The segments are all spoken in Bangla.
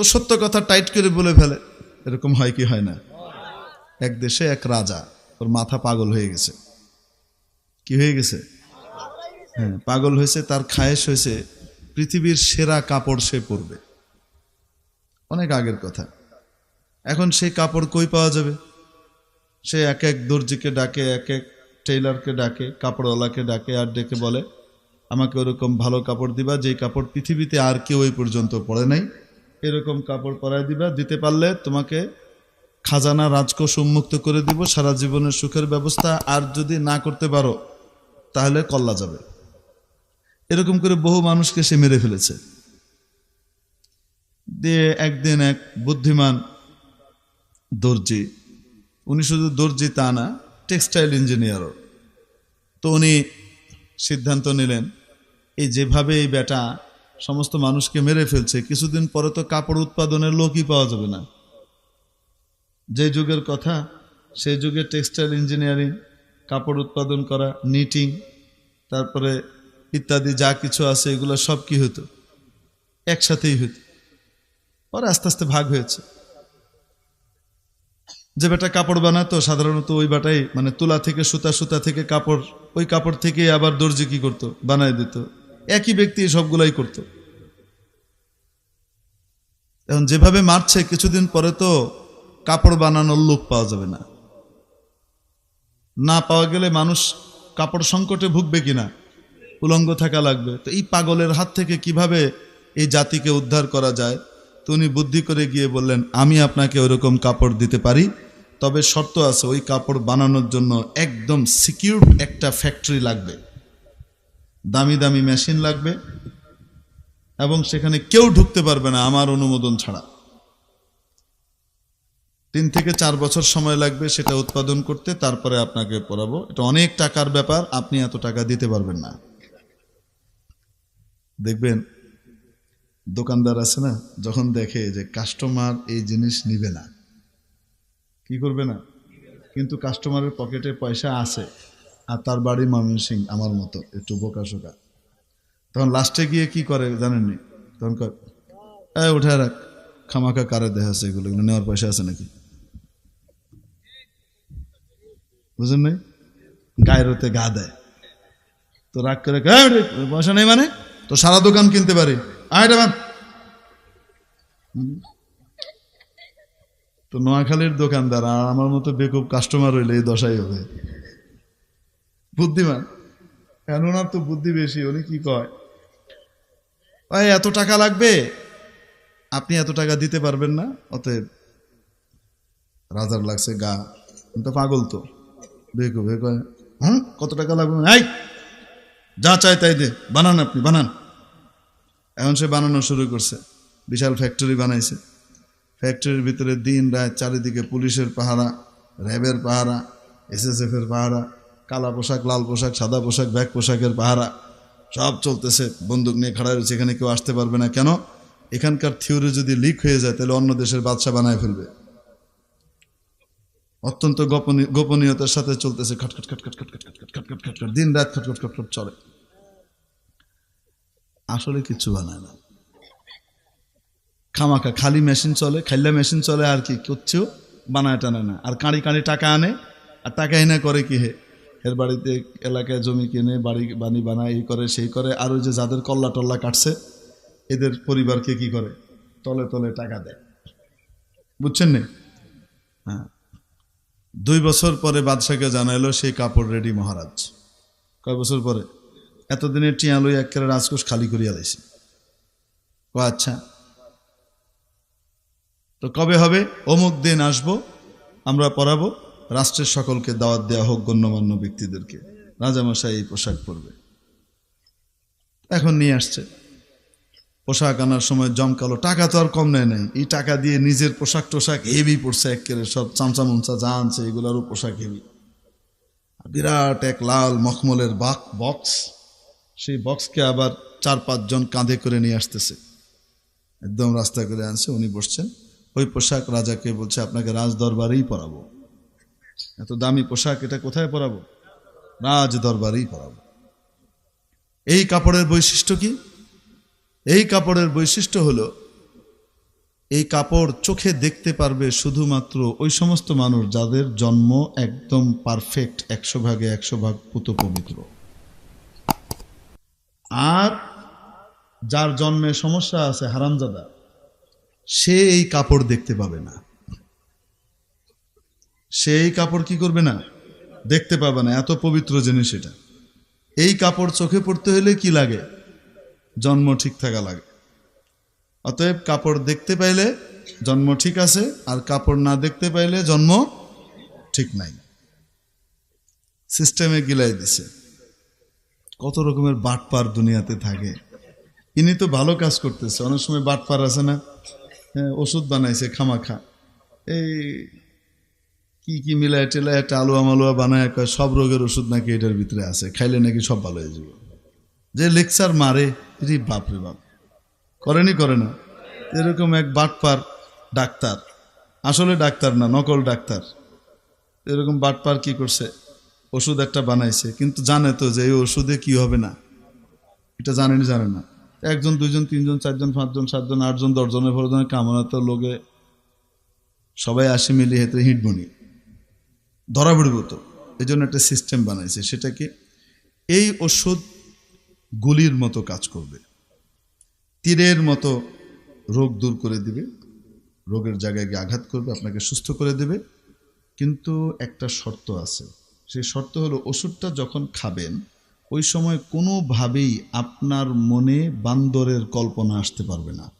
তো সত্য কথা টাইট করে বলে ফেলে। এরকম হয় কি হয় না? এক দেশে এক রাজা, ওর মাথা পাগল হয়ে গেছে। কি হয়ে গেছে? হ্যাঁ পাগল হয়েছে, তার খায়েশ হয়েছে, পৃথিবীর সেরা কাপড় সে পরবে। অনেক আগের কথা। এখন সেই কাপড় কই পাওয়া যাবে? সে এক এক দর্জিকে ডাকে, এক এক টেইলারকে ডাকে, কাপড়ওয়ালাকে ডাকে আর ডেকে বলে, আমাকে ওরকম ভালো কাপড় দিবা, যেই কাপড় পৃথিবীতে আর কেউ এই পর্যন্ত পড়ে নাই। এরকম কাপড় পরায় দিবা, দিতে পারলে তোমাকে খাজানা রাজকোষ উন্মুক্ত করে দিব, সারা জীবনের সুখের ব্যবস্থা আর যদি না করতে পারো, তাহলে কল্লা যাবে। এরকম করে বহু মানুষকে সে মেরে ফেলেছে। দিয়ে একদিন এক বুদ্ধিমান দর্জি, উনি শুধু দর্জি তা না, টেক্সটাইল ইঞ্জিনিয়ারও। তো উনি সিদ্ধান্ত নিলেন, এই যেভাবে এই বেটা সমস্ত মানুষকে মেরে ফেলছে। কিছুদিন পরে তো কাপড় উৎপাদনের লোকই পাওয়া যাবে না। যে যুগের কথা, সেই যুগে টেক্সটাইল ইঞ্জিনিয়ারিং, কাপড় উৎপাদন করা, নিটিং, তারপরে ইত্যাদি যা কিছু আছে, এগুলো সব কি হতো? একসাথেই হতো। পরে আস্তে আস্তে ভাগ হয়েছে। যে বেটা কাপড় বানাতো, সাধারণত ওই বাটাই মানে তুলা থেকে সুতা সুতা থেকে কাপড়, ওই কাপড় থেকে আবার দর্জি কি করতো? বানায় দিত। একই ব্যক্তি সবগুলাই করত। এখন যেভাবে মারছে, কিছুদিন পরে তো কাপড় বানানোর লোক পাওয়া যাবে না। না পাওয়া গেলে মানুষ কাপড় সংকটে ভুগবে কিনা? উলঙ্গ থাকা লাগবে। তো এই পাগলের হাত থেকে কীভাবে এই জাতিকে উদ্ধার করা যায়? তো উনি বুদ্ধি করে গিয়ে বললেন, আমি আপনাকে ওরকম কাপড় দিতে পারি, তবে শর্ত আছে, ওই কাপড় বানানোর জন্য একদম সিকিউর একটা ফ্যাক্টরি লাগবে। দামি দামি মেশিন লাগবে এবং সেখানে কেউ ঢুকতে পারবে না আমার অনুমোদন ছাড়া। তিন থেকে চার বছর সময় লাগবে সেটা উৎপাদন করতে, তারপরে আপনাকে পড়াবো। এটা অনেক টাকার ব্যাপার, আপনি এত টাকা দিতে পারবেন না। দেখবেন, দোকানদার আছে না, যখন দেখে যে কাস্টমার এই জিনিস নিবে না। কি করবে না? কিন্তু কাস্টমারের পকেটে পয়সা আছে, আর তার বাড়ি ময়মনসিং আমার মতো, একটু বোকা শোকা। তখন লাস্টে গিয়ে কি করে জানেননি? তখন কয় "এই, উঠে রাখ খামাখা কারে দেখা আছে এগুলো নেওয়ার পয়সা আছে নাকি? বুঝলেন নাই? গায়ের হতে গা দেয়। তো রাগ করে কয়, "এই, পয়সা নেই মানে? তো সারা দোকান কিনতে পারি। তো নোয়াখালীর দোকানদার আর আমার মতো বেকুব কাস্টমার হইলে এই দশাই হবে। বুদ্ধিমান? কেন ওনার তো বুদ্ধি বেশি উনি কি কয় এত টাকা লাগবে? আপনি এত টাকা দিতে পারবেন না? অতএব রাজার লাগছে গা। তো পাগল তো। বেকুব বে কয় হুম? কত টাকা লাগবে? এই, যা চাই তাই দে। বানান আপনি, বানান। এখন সে বানানো শুরু করছে। বিশাল ফ্যাক্টরি বানাইছে। ফ্যাক্টরির ভিতরে দিন রাত চারিদিকে পুলিশের পাহারা, র্যাবের পাহারা এসএসএফ এর পাহারা, কালা পোশাক, লাল পোশাক, সাদা পোশাক, ব্যাগ পোশাকের পাহারা। সব চলতেছে বন্দুক নিয়ে খাড়া রয়েছে এখানে কেউ আসতে পারবে না কেন এখানকার থিওরি যদি লিক হয়ে যায় তাহলে অন্য দেশের বাদশা বানায় ফেলবে অত্যন্ত গোপনীয় গোপনীয়তার সাথে চলতেছে খটখট খটখট খটখট খটখট খটখট খটখট দিন রাত খটখট খটখট চলে আসলে কিচ্ছু বানায় না খামাখা খালি মেশিন চলে খাইলা মেশিন চলে আর কি কিচ্ছু বানায় টানে না আর কাঁড়ি কাঁড়ি টাকা আনে আর টাকা এনে করে কি হে এর বাড়িতে এলাকায় জমি কিনে বাড়ি বানি বানায় এই করে, সেই করে, আর ওই যে যাদের কল্লা টল্লা কাটছে, এদের পরিবারকে কি করে? তলে তলে টাকা দেয়। বুঝছেন নে? হ্যাঁ। দুই বছর পরে বাদশাকে জানাইলো, সেই কাপড় রেডি মহারাজ। কয় বছর পরে? এতদিনের টিয়া লই একেবারে রাজকোষ খালি করিয়া লাইছি। ও আচ্ছা। তো কবে হবে? অমুক দিন আসব, আমরা পড়াবো। রাষ্ট্রের সকলকে দাওয়াত দেওয়া হোক গণ্যমান্য ব্যক্তিদেরকে। রাজামশাই এই পোশাক পরবে। এখন নিয়ে আসছে। পোশাক আনার সময় জমকালো টাকা তো আর কম নেয় নাই। এই টাকা দিয়ে নিজের পোশাক টোশাক হেভি পড়ছে একেবারে। সব চামচা মুমচা যা আনছে, এগুলোরও পোশাক হেভি। বিরাট এক লাল মখমলের বাক বক্স। সেই বক্সকে আবার চার পাঁচজন কাঁধে করে নিয়ে আসতেছে। একদম রাস্তা করে আনছে, উনি বসছেন। ওই পোশাক রাজাকে বলছে, আপনাকে রাজ দরবারেই পরাবো। এত দামি পোশাক, এটা কোথায় পরাবো? রাজ দরবারেই পরাবো। এই কাপড়ের বৈশিষ্ট্য কি? এই কাপড়ের বৈশিষ্ট্য হলো, এই কাপড় চোখে দেখতে পারবে শুধুমাত্র ওই সমস্ত মানুষ যাদের জন্ম একদম পারফেক্ট একশো ভাগে একশো ভাগ পুত পবিত্র। আর যার জন্মে সমস্যা আছে হারামজাদা, সে এই কাপড় দেখতে পাবে না। সে এই কাপড় কি করবে না? দেখতে পাবে না এত পবিত্র জিনিস এটা। এই কাপড় চোখে পড়তে হলে কি লাগে? জন্ম ঠিক থাকা লাগে। অতএব কাপড় দেখতে পাইলে জন্ম ঠিক আছে আর কাপড় না দেখতে পাইলে জন্ম ঠিক নাই। সিস্টেমে গিলাই দিছে। কত রকমের বাটপার দুনিয়াতে থাকে। ইনি তো ভালো কাজ করতেছে অনেক সময় বাটপার আছে না? হ্যাঁ, ওষুধ বানাইছে খামাখা। এই কি কি মিলায় টেলায় একটা আলুয়া মালুয়া বানায় কয়, সব রোগের ওষুধ নাকি এটার ভিতরে আছে, খাইলে নাকি সব ভালো হয়ে যাবে। যে লেকচার মারে রে বাপ রে বাপ। করেনি, করে না। এরকম এক বাটপার ডাক্তার, আসলে ডাক্তার না, নকল ডাক্তার। এরকম বাটপার কি করছে? ওষুধ একটা বানাইছে, কিন্তু জানে তো যে এই ওষুধে কি হবে না। এটা জানেনি জানে না। একজন, দুইজন, তিনজন, চারজন, পাঁচজন, সাতজন, আটজন, দশজনের ফরজনের কামনা তো লোকে সবাই আসে মিলি হেতে হিটবনি। ধরা পড়ব তো। এই জন্য একটা সিস্টেম বানাইছে। সেটা কি এই ওষুধ গুলির মতো কাজ করবে। তীরের মতো রোগ দূর করে দিবে। রোগের জায়গায় গিয়ে আঘাত করবে, আপনাকে সুস্থ করে দেবে। কিন্তু একটা শর্ত আছে। সেই শর্ত হলো ওষুধটা যখন খাবেন, ওই সময় কোনোভাবেই আপনার মনে বান্দরের কল্পনা আসতে পারবে না।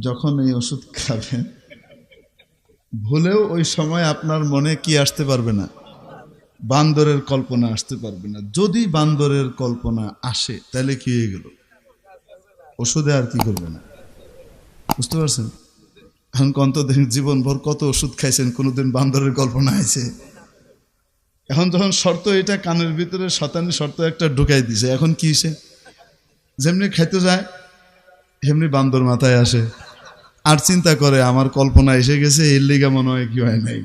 যখন এই ওষুধ খাবেন ভুলেও ওই সময় আপনার মনে কি আসতে পারবে না? বান্দরের কল্পনা আসতে পারবে না। যদি বান্দরের কল্পনা আসে, তাহলে কি হয়ে গেল? ওষুধে আর কি করবে না? বুঝতে পারছেন? এখন কত জীবনভর কত ওষুধ খাইছেন, কোনোদিন বান্দরের কল্পনা আছে। এখন যখন শর্ত এটা, কানের ভিতরে শতানি শর্ত একটা ঢুকাই দিছে। এখন কি হয়েছে যেমনি খাইতে যায় এমনি বান্দর মাথায় আসে। আর চিন্তা করে, আমার কল্পনা এসে গেছে, এর লিগা মনে হয় কি হয় নাই।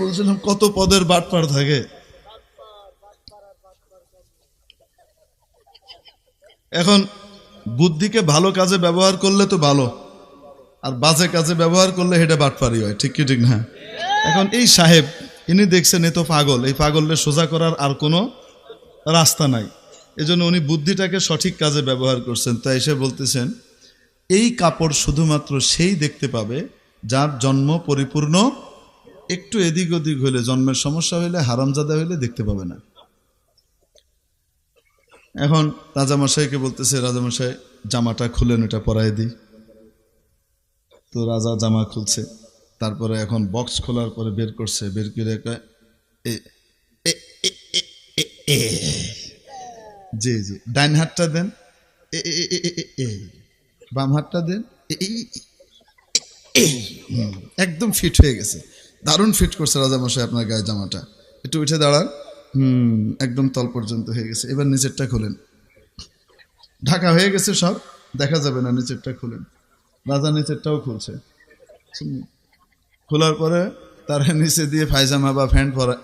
বলছিলাম, কত পদের বাটপার থাকে? এখন, বুদ্ধিকে ভালো কাজে ব্যবহার করলে তো ভালো, আর বাজে কাজে ব্যবহার করলে হেটা বাটপারি হয়, ঠিক কি, ঠিক না? এখন এই সাহেব, ইনি দেখছেন, এ তো পাগল, এই পাগলকে সোজা করার আর কোনো রাস্তা নাই। এজন্য উনি বুদ্ধিটাকে সঠিক কাজে ব্যবহার করছেন। তাই এসে বলতেছেন, এই কাপড় শুধুমাত্র সেই দেখতে পাবে যার জন্ম পরিপূর্ণ একটু এদিক ওদিক হইলে, জন্মের সমস্যা হইলে, হারামজাদা হইলে দেখতে পাবে না। এখন রাজামশাইকে বলতেছে, রাজামশাই, জামাটা খুলেন, এটা পরাই দিই। তো রাজা জামা খুলছে। তারপরে এখন বক্স খোলার পরে বের করছে। বের করে এ। জি জি। ডাইন হাতটা দেন। এ। বাম হাতটা দেন। একদম ফিট হয়ে গেছে। দারুণ ফিট করছে রাজামশাই আপনার গায়ে জামাটা। একটু উঠে দাঁড়ান। হুম, একদম তল পর্যন্ত হয়ে গেছে। এবার নিচেরটা খুলেন। ঢাকা হয়ে গেছে সব। দেখা যাবে না নিচেরটা খুলেন। রাজা নিচেরটাও খুলছে। খোলার পরে তারা নিচে দিয়ে পায়জামা বা প্যান্ট পরা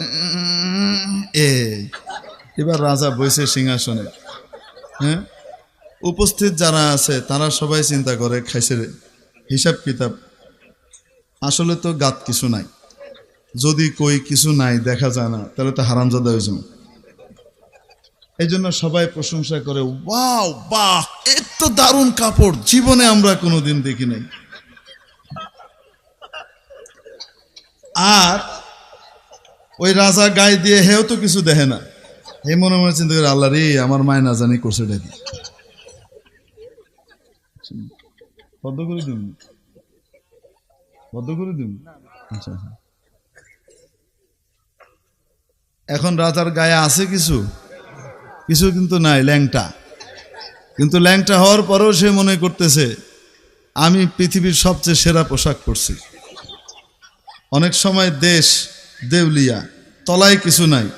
এই এবার রাজা বইছে সিংহাসনে। হ্যাঁ? উপস্থিত যারা আছে, তারা সবাই চিন্তা করে, খাইছে হিসাব কিতাব। আসলে তো গাত কিছু নাই। যদি কই কিছু নাই, দেখা যায় না, তাহলে তো হারামজাদা হয়েছে এই জন্য সবাই প্রশংসা করে, ওয়াও, বাহ এত দারুণ কাপড়, জীবনে আমরা কোনোদিন দেখি নাই। আর ওই রাজা গায়ে দিয়ে হেও তো কিছু দেখে না। হে মনে মনে চিন্তা করে আল্লাহ রে আমার মায় না জানি করছে ডাকি বদ্ধ করে দিন বদ্ধ করে দিন আচ্ছা আচ্ছা। এখন রাজার গায়ে আছে কিছু? কিছু কিন্তু নাই, ল্যাংটা। কিন্তু ল্যাংটা হওয়ার পরেও সে মনে করতেছে, আমি পৃথিবীর সবচেয়ে সেরা পোশাক পরছি। অনেক সময় দেশ, দেউলিয়া, তলায় কিছু নাই।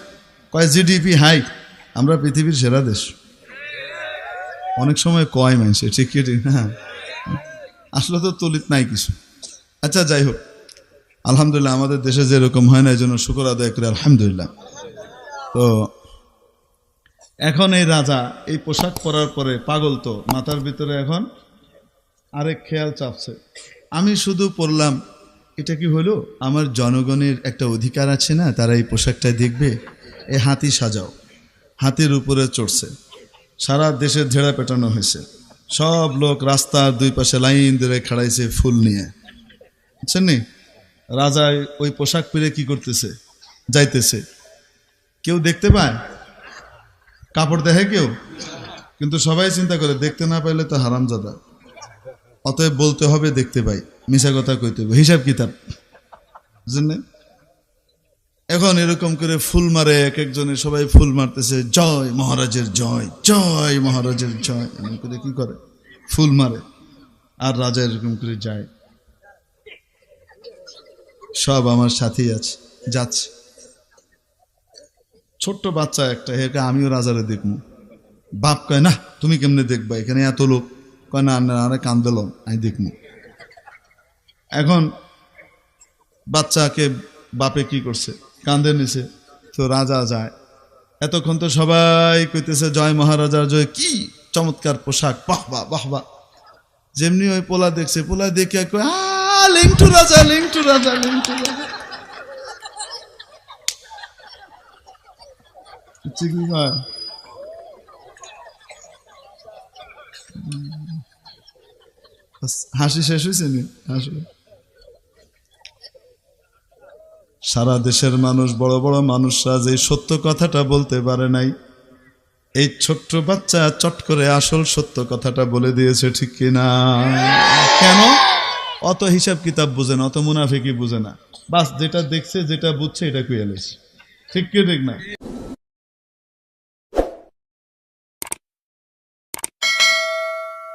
কয়, জিডিপি, হাই, আমরা পৃথিবীর সেরা দেশ। অনেক সময় কয় মানুষে ঠিক ঠিক হ্যাঁ। আসলে তো তলিত নাই কিছু। আচ্ছা যাই হোক, আলহামদুলিল্লাহ আমাদের দেশে যেরকম হয় না এই জন্য শুকর আদায় করে, আলহামদুলিল্লাহ। তো, এখন এই রাজা, এই পোশাক পরার পরে পাগল তো, মাথার ভিতরে এখন আরেক খেয়াল চাপছে। আমি শুধু পড়লাম, এটা কি হলো? আমার জনগণের একটা অধিকার আছে না, তারা এই পোশাকটা দেখবে? এই হাতি সাজাও। হাতির উপরে চড়ছে। সারা দেশে ঝেড়া পেটানো হয়েছে। সব লোক রাস্তার দুই পাশে লাইন ধরে খাড়াইছে ফুল নিয়ে। বুঝছেন নি? রাজা ওই পোশাক পরে কি করতেছে? যাইতেছে। কেউ দেখতে পায়? কাপড় দেখে কেউ? কিন্তু সবাই চিন্তা করে, দেখতে না পাইলে তো হারামজাদা। অতএব বলতে হবে, দেখতে পাই। মিশা কথা কইতে হবে। হিসাব কিতাব। বুঝলেন এখন এরকম করে ফুল মারে এক একজনে সবাই ফুল মারতেছে, জয় মহারাজের জয় জয় মহারাজের জয়। এরকম করে কি করে? ফুল মারে, আর রাজা এরকম করে যায়। সব আমার সাথেই আছে, যাচ্ছে। ছোট্ট বাচ্চা একটা একে আমিও রাজারে দেখব। বাপ কয় না তুমি কেমনে দেখবা? এখানে এত লোক। কয়, না না, আরে কান্দল আমি দেখব। এখন বাচ্চাকে বাপে কি করছে? কান্দে নিছে। তো রাজা যায়। এতক্ষণ তো সবাই কইতেছে, জয় মহারাজার জয়। কি চমৎকার পোশাক। বাহ বাহ বাহ বাহ। যেমনি ওই পোলা দেখছে পোলা দেখে কয় লিংটু রাজা লিংটু রাজা লিংটু রাজা। হাসি শেষ হয়েছে নি? হাসি। সারা দেশের মানুষ, বড় বড় মানুষরা যে সত্য কথাটা বলতে পারে নাই, এই ছোট্ট বাচ্চা চট করে আসল সত্য কথাটা বলে দিয়েছে, ঠিক কিনা কেন? অত হিসাব কিতাব বুঝে না, অত মুনাফিকি বুঝে না। বাস যেটা দেখছে, যেটা বুঝছে, এটা কুয়ালিস ঠিক কি, ঠিক না?